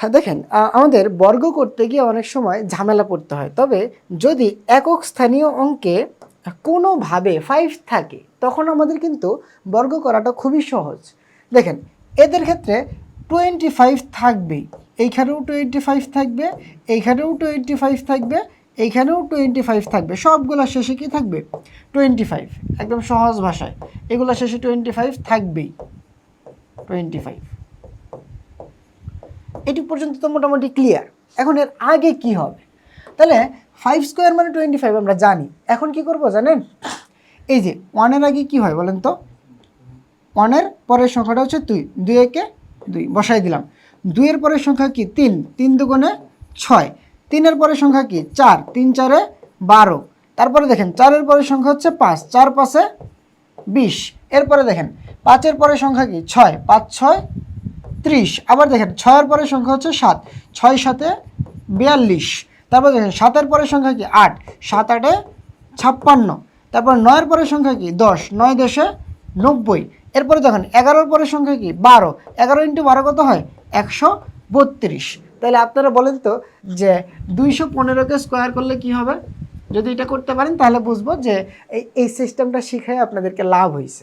হ্যাঁ দেখেন আমাদের বর্গ করতে গিয়ে অনেক সময় ঝামেলা পড়তে হয়। তবে যদি একক স্থানীয় অঙ্কে কোনোভাবে ফাইভ থাকে, তখন আমাদের কিন্তু বর্গ করাটা খুবই সহজ। দেখেন, এদের ক্ষেত্রে টোয়েন্টি ফাইভ থাকবেই। এইখানেও টোয়েন্টি ফাইভ থাকবে, এইখানেও টোয়েন্টি ফাইভ থাকবে, এইখানেও টোয়েন্টি ফাইভ থাকবে। সবগুলো শেষে কি থাকবে? টোয়েন্টি ফাইভ একদম সহজ ভাষায়। এগুলো শেষে টোয়েন্টি ফাইভ থাকবেই। টোয়েন্টি ফাইভ এটি পর্যন্ত তো মোটামুটি ক্লিয়ার এখন এর আগে কি হবে? তাহলে ফাইভ স্কোয়ার মানে টোয়েন্টি ফাইভ আমরা জানি। এখন কি করব জানেন? এই যে ওয়ানের আগে কি হয় বলেন তো? ওয়ানের পরের সংখ্যাটা হচ্ছে দুই। দুই একে দুই। বসাই দিলাম। দুইয়ের পরের সংখ্যা কি? তিন। তিন দুগুণে ছয়। তিনের পরের সংখ্যা কি? চার। তিন চারে বারো। তারপরে দেখেন চারের পরের সংখ্যা হচ্ছে পাঁচ। চার পাঁচে বিশ। এরপরে দেখেন, পাঁচের পরের সংখ্যা কি? ছয়। পাঁচ, ছয় ত্রিশ। আবার দেখেন, ছয়ের পরের সংখ্যা হচ্ছে সাত। ছয় সাতে বিয়াল্লিশ। তারপর দেখেন, সাতের পরের সংখ্যা কি? আট। সাত আটে ছাপ্পান্ন। তারপর নয়ের পরের সংখ্যা কি? দশ। নয় দশে নব্বই। এরপরে দেখেন, এগারোর পরের সংখ্যা কি? বারো। এগারো ইন্টু বারো কত হয়? একশো বত্রিশ। তাহলে আপনারা বলেন তো যে দুইশো পনেরোকে স্কোয়ার করলে কি হবে? যদি এটা করতে পারেন, তাহলে বুঝব যে এই সিস্টেমটা শিখে আপনাদেরকে লাভ হয়েছে।